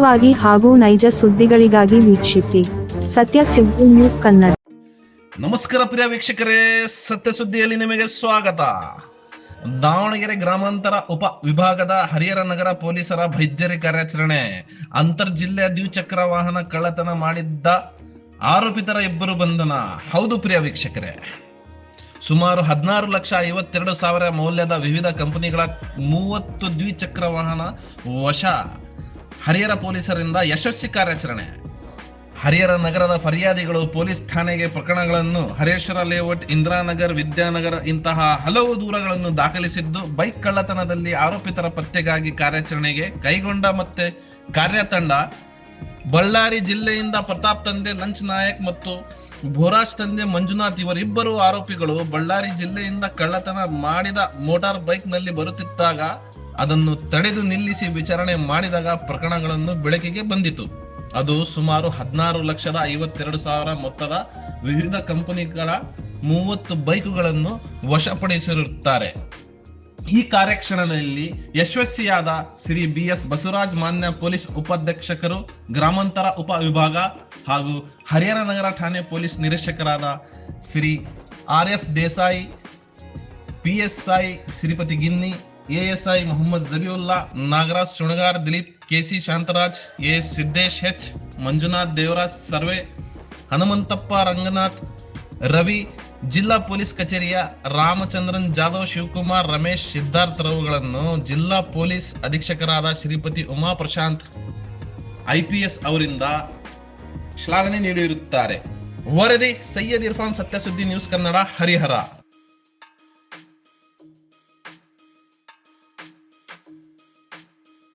ವಾಗಿ ಹಾಗೂ ನೈಜ ಸುದ್ದಿಗಳಿಗಾಗಿ ವೀಕ್ಷಿಸಿ. ಸತ್ಯ ಸುದ್ದಿ ನ್ಯೂಸ್ ಕನ್ನಡ. ನಮಸ್ಕಾರ ಪ್ರಿಯ ವೀಕ್ಷಕರೇ, ಸತ್ಯ ಸುದ್ದಿಯಲ್ಲಿ ನಿಮಗೆ ಸ್ವಾಗತ. ದಾವಣಗೆರೆ ಗ್ರಾಮಾಂತರ ಉಪ ವಿಭಾಗದ ಹರಿಹರ ನಗರ ಪೊಲೀಸರ ಭೈಜರಿ ಕಾರ್ಯಾಚರಣೆ. ಅಂತರ್ ಜಿಲ್ಲೆಯ ದ್ವಿಚಕ್ರ ವಾಹನ ಕಳ್ಳತನ ಮಾಡಿದ್ದ ಆರೋಪಿತರ ಇಬ್ಬರು ಬಂಧನ. ಹೌದು ಪ್ರಿಯ ವೀಕ್ಷಕರೇ. ಸುಮಾರು ಹದಿನಾರು ಲಕ್ಷ ಐವತ್ತೆರಡು ಸಾವಿರ ಮೌಲ್ಯದ ವಿವಿಧ ಕಂಪನಿಗಳ ಮೂವತ್ತು ದ್ವಿಚಕ್ರ ವಾಹನ ವಶ. ಹರಿಹರ ಪೊಲೀಸರಿಂದ ಯಶಸ್ವಿ ಕಾರ್ಯಾಚರಣೆ. ಹರಿಹರ ನಗರದ ಫರ್ಯಾದಿಗಳು ಪೊಲೀಸ್ ಠಾಣೆಗೆ ಪ್ರಕರಣಗಳನ್ನು ಹರೇಶ್ವರ ಲೇಔಟ್, ಇಂದಿರಾನಗರ್, ವಿದ್ಯಾನಗರ ಇಂತಹ ಹಲವು ದೂರಗಳನ್ನು ದಾಖಲಿಸಿದ್ದು ಬೈಕ್ ಕಳ್ಳತನದಲ್ಲಿ ಆರೋಪಿತರ ಪತ್ತೆಗಾಗಿ ಕಾರ್ಯಾಚರಣೆಗೆ ಕೈಗೊಂಡ ಮತ್ತೆ ಕಾರ್ಯತಂಡ ಬಳ್ಳಾರಿ ಜಿಲ್ಲೆಯಿಂದ ಪ್ರತಾಪ್ ತಂದೆ ಲಂಚ್ ನಾಯಕ್ ಮತ್ತು ಭೋರಾಜ್ ತಂದೆ ಮಂಜುನಾಥ್ ಇವರಿಬ್ಬರು ಆರೋಪಿಗಳು ಬಳ್ಳಾರಿ ಜಿಲ್ಲೆಯಿಂದ ಕಳ್ಳತನ ಮಾಡಿದ ಮೋಟಾರ್ ಬೈಕ್ನಲ್ಲಿ ಬರುತ್ತಿದ್ದಾಗ ಅದನ್ನು ತಡೆದು ನಿಲ್ಲಿಸಿ ವಿಚಾರಣೆ ಮಾಡಿದಾಗ ಪ್ರಕರಣಗಳನ್ನು ಬೆಳಕಿಗೆ ಬಂದಿತು. ಅದು ಸುಮಾರು ಹದಿನಾರು ಲಕ್ಷದ ಐವತ್ತೆರಡು ಸಾವಿರ ಮೊತ್ತದ ವಿವಿಧ ಕಂಪನಿಗಳ ಮೂವತ್ತು ಬೈಕುಗಳನ್ನು ವಶಪಡಿಸಿರುತ್ತಾರೆ. ಈ ಕಾರ್ಯಕ್ಷಣದಲ್ಲಿ ಯಶಸ್ವಿಯಾದ ಶ್ರೀ ಬಿ ಎಸ್ ಬಸವರಾಜ್ ಮಾನ್ಯ ಪೊಲೀಸ್ ಉಪಾಧ್ಯಕ್ಷಕರು, ಗ್ರಾಮಾಂತರ ಉಪ ವಿಭಾಗ ಹಾಗೂ ಹರಿಹರ ನಗರ ಠಾಣೆ police ನಿರೀಕ್ಷಕರಾದ Shri R F Desai P S I Shripati Ginni, ASI Mohammed Zabiulla Nagaraj Shringar Dilip KC Shantaraj, A Siddesh H, Manjunath Devaraj Sarve, Hanumanthappa Ranganath, Ravi ಜಿಲ್ಲಾ ಪೊಲೀಸ್ ಕಚೇರಿಯ ರಾಮಚಂದ್ರನ್ ಜಾಧವ್, ಶಿವಕುಮಾರ್, ರಮೇಶ್, ಸಿದ್ಧಾರ್ಥ್ ರವುಗಳನ್ನು ಜಿಲ್ಲಾ ಪೊಲೀಸ್ ಅಧೀಕ್ಷಕರಾದ ಶ್ರೀಪತಿ ಉಮಾ ಪ್ರಶಾಂತ್ ಐಪಿಎಸ್ ಅವರಿಂದ ಶ್ಲಾಘನೆ ನೀಡಿರುತ್ತಾರೆ. ವರದಿ ಸೈಯದ್ ಇರ್ಫಾನ್ ಸತ್ಯಸುದ್ದಿ, ನ್ಯೂಸ್ ಕನ್ನಡ, ಹರಿಹರ.